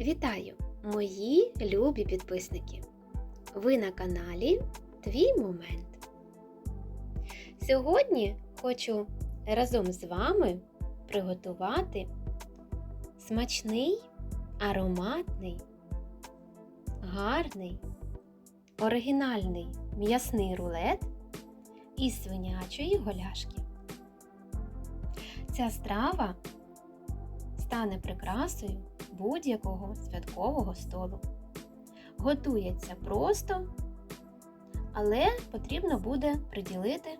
Вітаю, мої любі підписники! Ви на каналі Твій Момент. Сьогодні хочу разом з вами приготувати смачний, ароматний, гарний, оригінальний м'ясний рулет із свинячої голяшки. Ця страва стане прикрасою будь-якого святкового столу. Готується просто, але потрібно буде приділити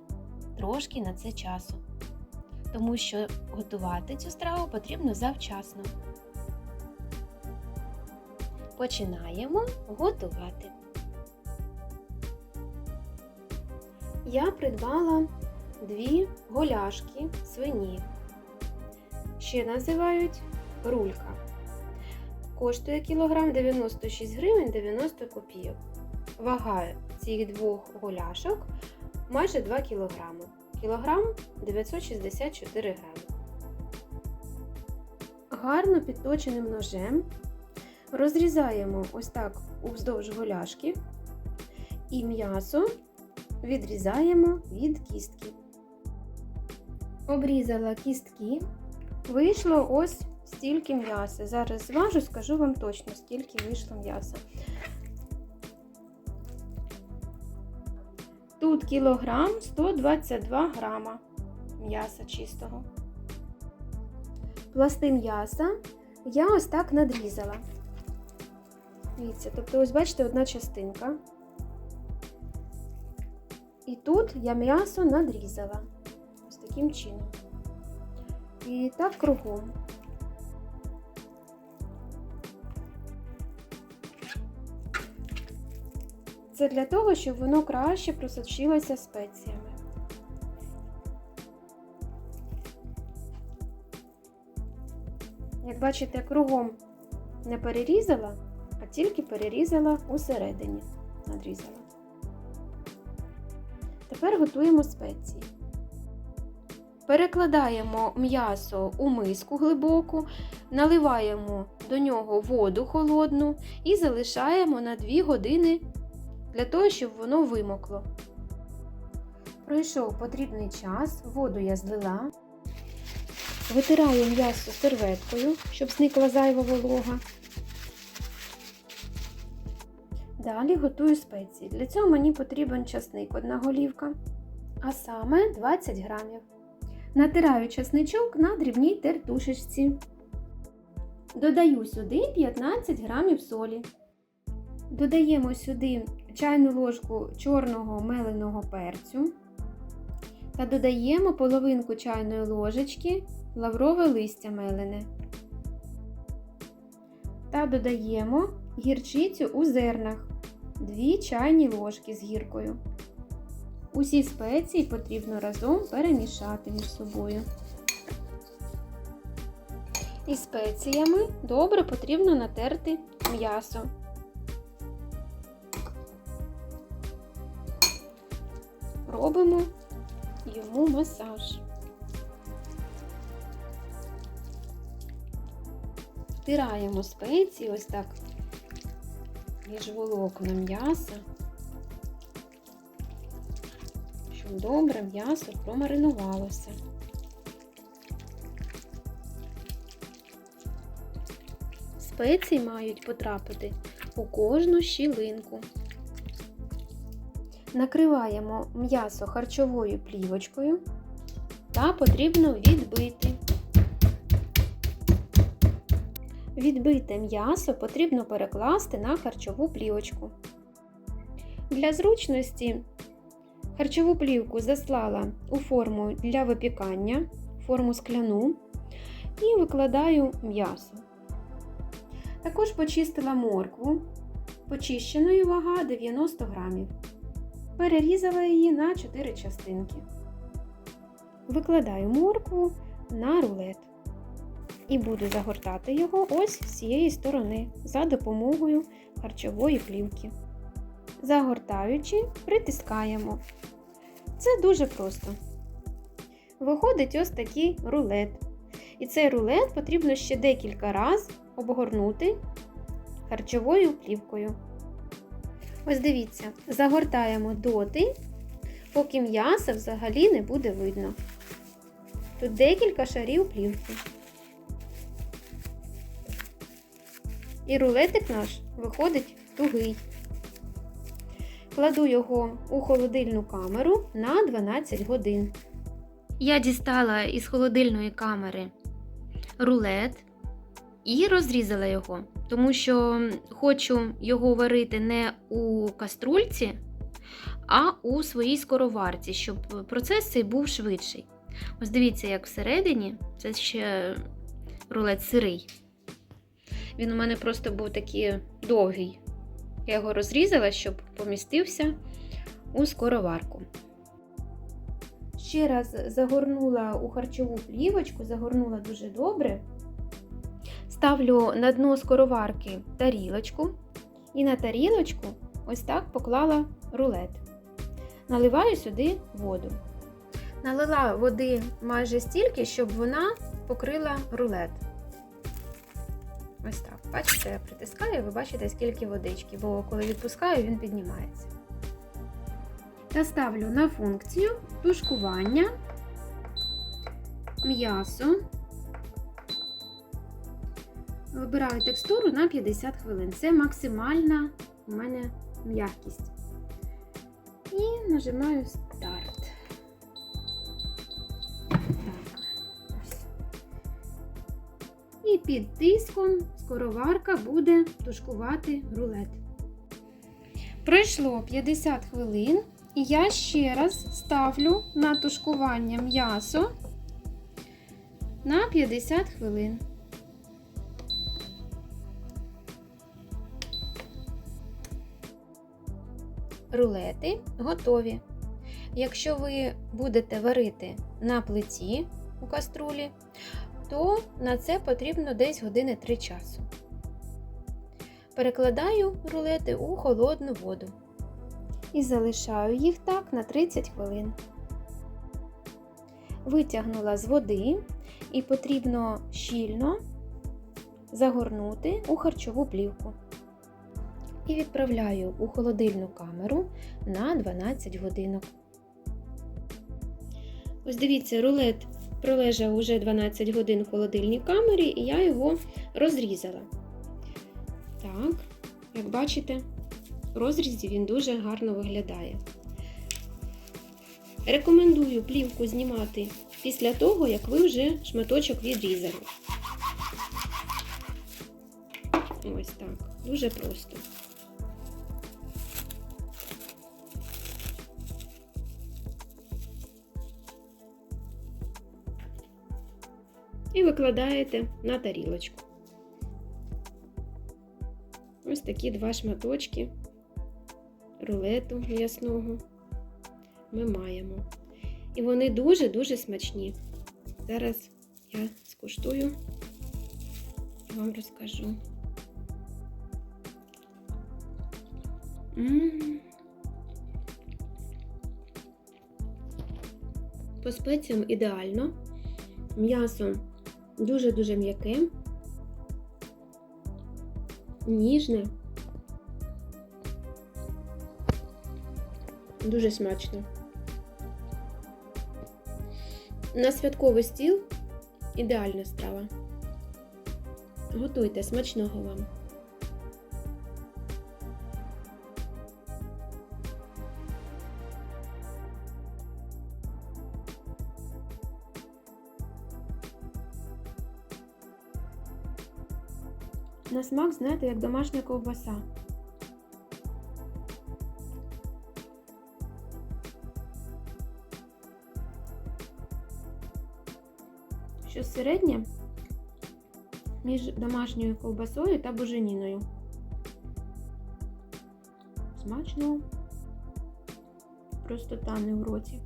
трошки на це часу, тому що готувати цю страву потрібно завчасно. Починаємо готувати. Я придбала дві голяшки свині. Ще називають рулька. Коштує кілограм 96 гривень 90 копійок. Вага цих двох голяшок майже 2 кілограми. Кілограм 964 грами. Гарно підточеним ножем розрізаємо ось так уздовж голяшки і м'ясо відрізаємо від кістки. Обрізала кістки, вийшло ось стільки м'яса. Зараз зважу, скажу вам точно, скільки вийшло м'яса. Тут кілограм 122 грама м'яса чистого. Пласти м'яса я ось так надрізала. Дивіться, тобто, ось бачите, одна частинка. І тут я м'ясо надрізала. Ось таким чином. І так кругом. Це для того, щоб воно краще просочилося спеціями. Як бачите, кругом не перерізала, а тільки перерізала усередині. Надрізала. Тепер готуємо спеції. Перекладаємо м'ясо у миску глибоку, наливаємо до нього воду холодну і залишаємо на 2 години для того, щоб воно вимокло. Пройшов потрібний час, воду я злила. Витираю м'ясо серветкою, щоб зникла зайва волога. Далі готую спеції. Для цього мені потрібен часник, одна голівка, а саме 20 грамів. Натираю часничок на дрібній тертушечці. Додаю сюди 15 грамів солі. Додаємо сюди чайну ложку чорного меленого перцю та додаємо половинку чайної ложечки лаврове листя мелене. Та додаємо гірчицю у зернах 2 чайні ложки з гіркою. Усі спеції потрібно разом перемішати між собою. І спеціями добре потрібно натерти м'ясо. Робимо йому масаж. Втираємо спеції ось так між волокна м'яса, щоб добре м'ясо промаринувалося. Спеції мають потрапити у кожну щілинку. Накриваємо м'ясо харчовою плівочкою та потрібно відбити. Відбите м'ясо потрібно перекласти на харчову плівочку. Для зручності харчову плівку заслала у форму для випікання, форму скляну і викладаю м'ясо. Також почистила моркву, почищеною вага 90 грамів. Перерізала її на 4 частинки. Викладаю моркву на рулет. І буду загортати його ось з цієї сторони за допомогою харчової плівки. Загортаючи, притискаємо. Це дуже просто. Виходить ось такий рулет. І цей рулет потрібно ще декілька разів обгорнути харчовою плівкою. Ось дивіться, загортаємо доти, поки м'яса взагалі не буде видно. Тут декілька шарів плівки. І рулетик наш виходить тугий. Кладу його у холодильну камеру на 12 годин. Я дістала із холодильної камери рулет і розрізала його, тому що хочу його варити не у каструльці, а у своїй скороварці, щоб процес цей був швидший. Ось дивіться, як всередині це ще рулет сирий. Він у мене просто був такий довгий. Я його розрізала, щоб помістився у скороварку. Ще раз загорнула у харчову плівочку, загорнула дуже добре. Ставлю на дно скороварки тарілочку і на тарілочку ось так поклала рулет. Наливаю сюди воду. Налила води майже стільки, щоб вона покрила рулет. Ось так. Бачите, я притискаю, ви бачите, скільки водички, бо коли відпускаю, він піднімається. Та ставлю на функцію тушкування, м'ясо. Вибираю текстуру на 50 хвилин. Це максимальна у мене м'якість. І нажимаю старт. Так, ось. І під тиском скороварка буде тушкувати рулет. Пройшло 50 хвилин, і я ще раз ставлю на тушкування м'ясо на 50 хвилин. Рулети готові. Якщо ви будете варити на плиті у каструлі, то на це потрібно десь години 3 часу. Перекладаю рулети у холодну воду і залишаю їх так на 30 хвилин. Витягнула з води і потрібно щільно загорнути у харчову плівку. І відправляю у холодильну камеру на 12 годинок. Ось дивіться, рулет пролежав уже 12 годин в холодильній камері, і я його розрізала. Так, як бачите, в розрізі він дуже гарно виглядає. Рекомендую плівку знімати після того, як ви вже шматочок відрізали. Ось так, дуже просто. І викладаєте на тарілочку. Ось такі два шматочки рулету м'ясного ми маємо. І вони дуже-дуже смачні. Зараз я скуштую і вам розкажу. М -м -м. По спеціям ідеально. М'ясо дуже-дуже м'яке, ніжне, дуже смачно. На святковий стіл ідеальна страва. Готуйте смачного вам. На смак, знаєте, як домашня ковбаса. Щось середнє між домашньою ковбасою та буженіною. Смачно, просто тане в роті.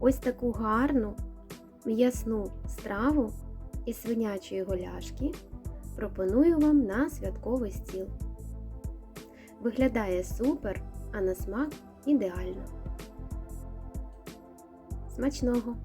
Ось таку гарну м'ясну страву із свинячої голяшки пропоную вам на святковий стіл. Виглядає супер, а на смак ідеально. Смачного!